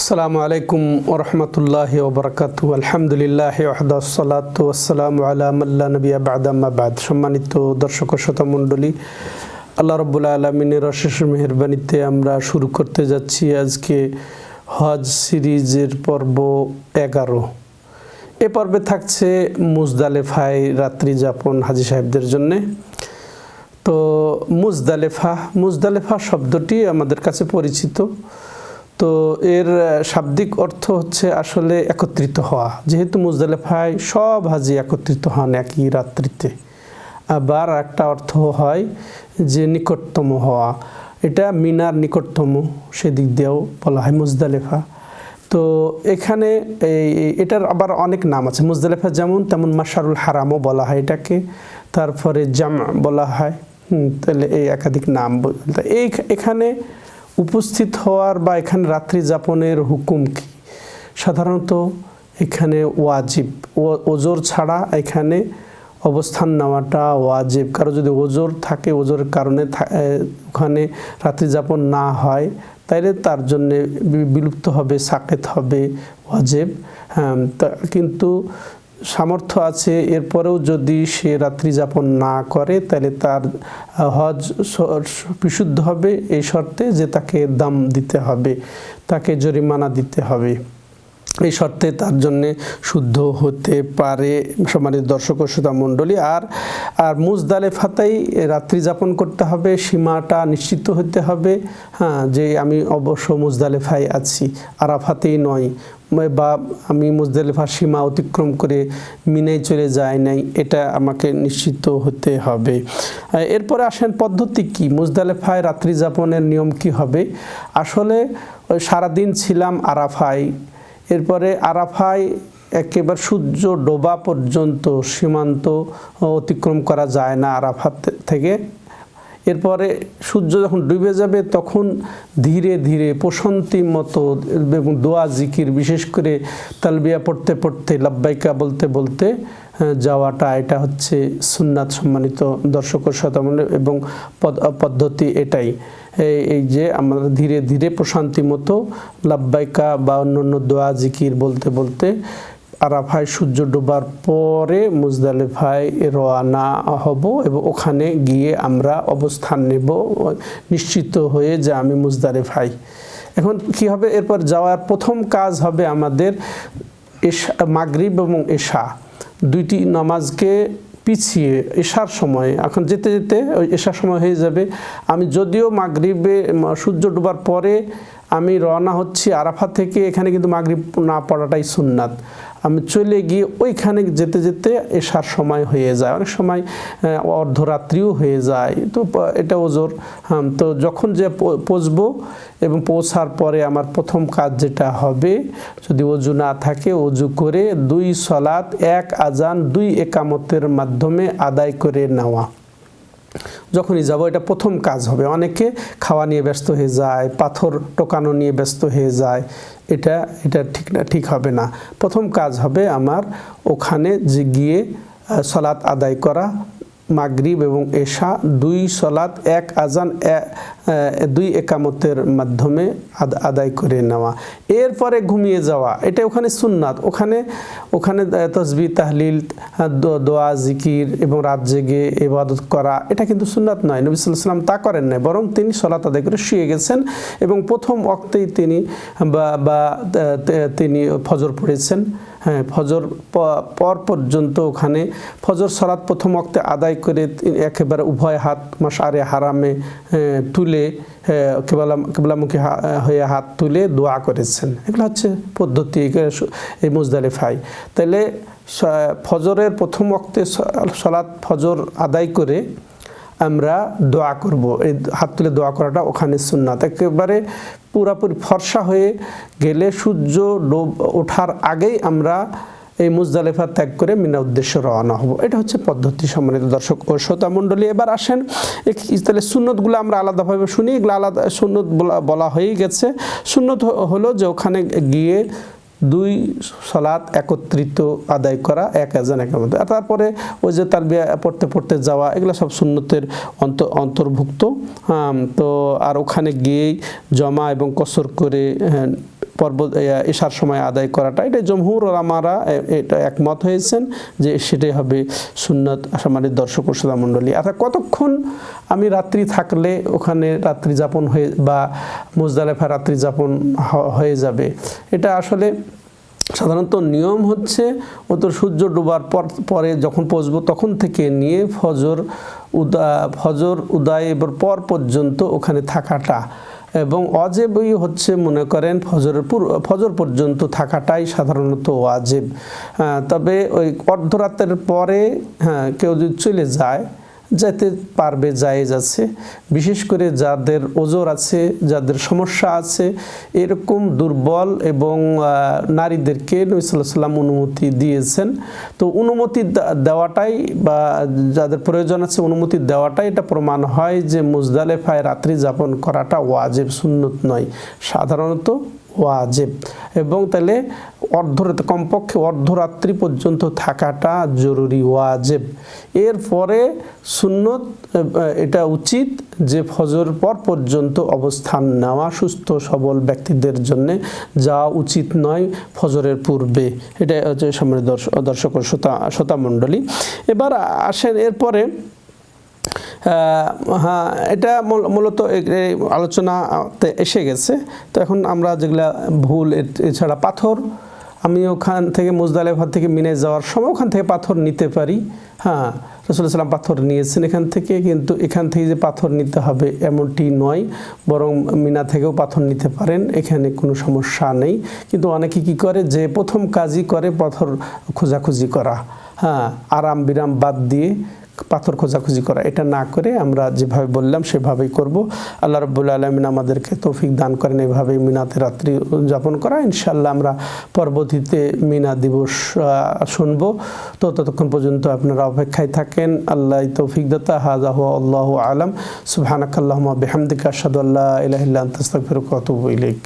আসসালামু আলাইকুম ওরহমতুল্লাহ ওবরাকাত আলহামদুলিল্লাহ ওহদাসলাত ওসালাম আলামাল্লা নবিয়া বাদাম্মাবাদ সম্মানিত দর্শক শ্রোতা মণ্ডলী, আল্লাহ রব্বুল আলমিনের অশেষ মেহরবানিতে আমরা শুরু করতে যাচ্ছি আজকে হজ সিরিজের পর্ব এগারো। এ পর্বে থাকছে মুজদালেফায় রাত্রি যাপন হাজি সাহেবদের জন্যে। তো মুজদালেফা মুজদালেফা শব্দটি আমাদের কাছে পরিচিত। তো এর শাব্দিক অর্থ হচ্ছে আসলে একত্রিত হওয়া। যেহেতু মুজদালেফায় সব হাজি একত্রিত হন একই রাত্রিতে। আবার একটা অর্থ হয় যে নিকটতম হওয়া। এটা মিনার নিকটতম, সেদিক দিয়েও বলা হয় মুজদালেফা। তো এখানে এই এটার আবার অনেক নাম আছে। মুজদালেফা যেমন, তেমন মাসারুল হারামও বলা হয় এটাকে। তারপরে জাম বলা হয়। তাহলে এই একাধিক নাম এই এখানে উপস্থিত হওয়ার বা এখানে রাত্রি যাপনের হুকুম কি? সাধারণত এখানে ওয়াজিব। ওজোর ছাড়া এখানে অবস্থান নেওয়াটা ওয়াজিব। কারও যদি ওজোর থাকে ওজোরের কারণে ওখানে রাত্রি যাপন না হয় তাইলে তার জন্যে বিলুপ্ত হবে সাকেত হবে ওয়াজেব। হ্যাঁ, কিন্তু সামর্থ্য আছে, এরপরেও যদি সে রাত্রি যাপন না করে, তাহলে তার হজ বিশুদ্ধ হবে, এই শর্তে যে তাকে দাম দিতে হবে, তাকে জরিমানা দিতে হবে। এই শর্তে তার জন্যে শুদ্ধ হতে পারে সম্মানিত দর্শক ও শ্রোতা মণ্ডলী। আর আর মুজদালে ফাতাই রাত্রি যাপন করতে হবে, সীমাটা নিশ্চিত হতে হবে। হ্যাঁ যে আমি অবশ্য মুজদালেফায় আছি আরাফাতেই নয়। বা আমি মুজদালেফার সীমা অতিক্রম করে মিনাই চলে যায় নাই, এটা আমাকে নিশ্চিত হতে হবে। এরপরে আসেন পদ্ধতি কি? মুজদালেফায় রাত্রি যাপনের নিয়ম কি হবে? আসলে সারাদিন ছিলাম আরাফায় এরপরে আরাফায় একেবারে সূর্য ডোবা পর্যন্ত সীমান্ত অতিক্রম করা যায় না আরাফাত থেকে। এরপরে সূর্য যখন ডুবে যাবে, তখন ধীরে ধীরে প্রশান্তি মতো এবং দোয়া, জিকির, বিশেষ করে তালবিয়া পড়তে পড়তে, লাব্বাইকা বলতে বলতে যাওয়াটা, এটা হচ্ছে সুন্নাত সম্মানিত দর্শক ও এবং পদ- পদ্ধতি এটাই। এই- এই যে আমরা ধীরে ধীরে প্রশান্তি মতো লাব্বাইকা বা অন্যান্য দোয়া, জিকির বলতে বলতে আরাফায় সূর্য ডোবার পরে মুজদালেফায় রওয়ানা হব এবং ওখানে গিয়ে আমরা অবস্থান নেব, নিশ্চিত হয়ে যে আমি মুজদালেফাই। এখন কি হবে? এরপর যাওয়ার প্রথম কাজ হবে আমাদের এশা, মাগরিব এবং এশা। দুইটি নামাজকে পিছিয়ে এশার সময়, এখন যেতে যেতে ওই এশার সময় হয়ে যাবে। আমি যদিও মাগরীবে সূর্য ডুবার পরে আমি রওনা হচ্ছি আরাফা থেকে, এখানে কিন্তু মাগরীব না পড়াটাই সুন্নাত। আমি চলে গিয়ে ওইখানে যেতে যেতে এশার সময় হয়ে যায়। অনেক সময় অর্ধরাত্রিও হয়ে যায়। তো এটা ওজোর। তো যখন যে প- পৌঁছবো এবং পৌঁছার পরে আমার প্রথম কাজ যেটা হবে, যদি অজু না থাকে অজু করে দুই সলাত এক আজান, দুই একামতের মাধ্যমে আদায় করে নেওয়া। যখনই যাব, এটা প্রথম কাজ হবে। অনেকে খাওয়া নিয়ে ব্যস্ত হয়ে যায়, পাথর টোকানো নিয়ে ব্যস্ত হয়ে যায়, এটা এটা ঠিক না, ঠিক হবে না। প্রথম কাজ হবে আমার ওখানে যে গিয়ে সলাৎ আদায় করা, মাগরিব এবং এশা, দুই সলাৎ, এক আজান দুই একামতের মাধ্যমে আদ- আদায় করে নেওয়া। এরপরে ঘুমিয়ে যাওয়া এটা ওখানে সুন্নাত। ওখানে ওখানে তসবি তাহলিল দোয়া জিকির এবং রাত জেগে ইবাদত করা এটা কিন্তু সুন্নাত নয়। নবী সাল্লাম তা করেন নাই বরং তিনি সলাত আদায় করে শুয়ে গেছেন এবং প্রথম অক্তেই তিনি বা তিনি ফজর পড়েছেন। হ্যাঁ ফজর পর পর্যন্ত ওখানে ফজর সলাৎ প্রথম অক্তে আদায় করে একেবারে উভয় হাত মাসারে হারামে হ্যাঁ, তুলে কেবলা, কেবলামুখী হয়ে হাত তুলে দোয়া করেছেন। এগুলো হচ্ছে পদ্ধতি এই মুজদালিফাই তাহলে ফজরের প্রথম অক্তে সলাৎ ফজর আদায় করে আমরা দোয়া করব। এই হাত তুলে দোয়া করাটা ওখানে সুন্নাত। একেবারে পুরাপুরি ফর্সা হয়ে গেলে সূর্য ডোব, ওঠার আগেই আমরা এই মুজদালেফা ত্যাগ করে মিনা উদ্দেশ্যে রওনা হব। এটা হচ্ছে পদ্ধতি সম্মানিত দর্শক ও শ্রোতা মণ্ডলী। এবার আসেন তাহলে সুন্নতগুলো আমরা আলাদাভাবে শুনি এগুলো আলাদা সুন্নত বলা- হয়েই গেছে। সুন্নত হলো যে ওখানে গিয়ে দুই সলাৎ একত্রিত আদায় করা এক আজান একের মধ্যে আর তারপরে ওই যে তার পড়তে পড়তে যাওয়া এগুলো সব সুন্নতের অন্ত অন্তর্ভুক্ত। তো আর ওখানে গিয়েই জমা এবং কসর করে হ্যাঁ, পর্ব এশার সময় আদায় করাটা এটা জমহুর আমারা এটা একমত হয়েছেন যে সেটাই হবে সুন্নত আসামারির দর্শক ও শ্রোতা মণ্ডলী। অর্থাৎ কতক্ষণ আমি রাত্রি থাকলে ওখানে রাত্রি যাপন হয়ে, বা মুজদালেফা রাত্রি যাপন হয়ে যাবে? এটা আসলে সাধারণত নিয়ম হচ্ছে ও তো সূর্য ডোবার পর, পরে যখন পৌঁছবো তখন থেকে নিয়ে ফজর উদা, ফজর উদয় পর পর্যন্ত ওখানে থাকাটা। এবং অজেবই হচ্ছে মনে করেন ফজরের ফজর পর্যন্ত থাকাটাই সাধারণত অজেব তবে ওই অর্ধরাতের পরে হ্যাঁ কেউ যদি চলে যায় যেতে পারবে জায়েজ আছে, বিশেষ করে যাদের ওজোর আছে, যাদের সমস্যা আছে, এরকম দুর্বল এবং নারীদেরকে নবী সাল্লাহ সাল্লাম অনুমতি দিয়েছেন। তো অনুমতি দেওয়াটাই বা যাদের প্রয়োজন আছে অনুমতি দেওয়াটাই এটা প্রমাণ হয় যে মুজদালেফায় রাত্রি যাপন করাটা ওয়াজেব, সুন্নত নয়। সাধারণত ওয়াজেব। এবং তাহলে অর্ধরাত্রি কমপক্ষে অর্ধরাত্রি পর্যন্ত থাকাটা জরুরি, ওয়াজেব। এরপরে সুন্নত এটা উচিত যে ফজর পর পর্যন্ত অবস্থান নেওয়া সুস্থ, সবল ব্যক্তিদের জন্য। যাওয়া উচিত নয় ফজরের পূর্বে। এটা হচ্ছে সম্মানিত দর্শক শ্রোতা মণ্ডলী এবার আসেন, এরপরে হ্যাঁ এটা মূলত আলোচনাতে এসে গেছে। তো এখন আমরা যেগুলা ভুল এছাড়া পাথর, আমি ওখান থেকে মুজদালেফা থেকে মিনে যাওয়ার সময় ওখান থেকে পাথর নিতে পারি। হ্যাঁ সাল্লাম পাথর নিয়েছেন এখান থেকে, কিন্তু এখান থেকে যে পাথর নিতে হবে এমনটি নয়, বরং মিনা থেকেও পাথর নিতে পারেন, এখানে কোনো সমস্যা নেই। কিন্তু অনেকে কি করে? যে প্রথম কাজই করে পাথর খোঁজাখুঁজি করা। হ্যাঁ আরাম বিরাম বাদ দিয়ে পাথর খোঁজাখুঁজি করা, এটা না করে আমরা যেভাবে বললাম সেভাবেই করব। আল্লাহ রব্বুল আলমিন আমাদেরকে তৌফিক দান করেন, এভাবেই মিনাতে রাত্রি যাপন করা। ইনশাল্লাহ আমরা পরবর্তীতে মিনা দিবস শুনব। তো ততক্ষণ পর্যন্ত আপনারা অপেক্ষায় থাকেন। আল্লাহ তৌফিক দাতা হাজাহ আল্লাহ আলম। সুবহানাকাল্লাহুম্মা বিহামদিকা, আশহাদু আল্লা ইলাহা ইল্লা আনতা, আস্তাগফিরুকা ওয়া আতুবু ইলাইক।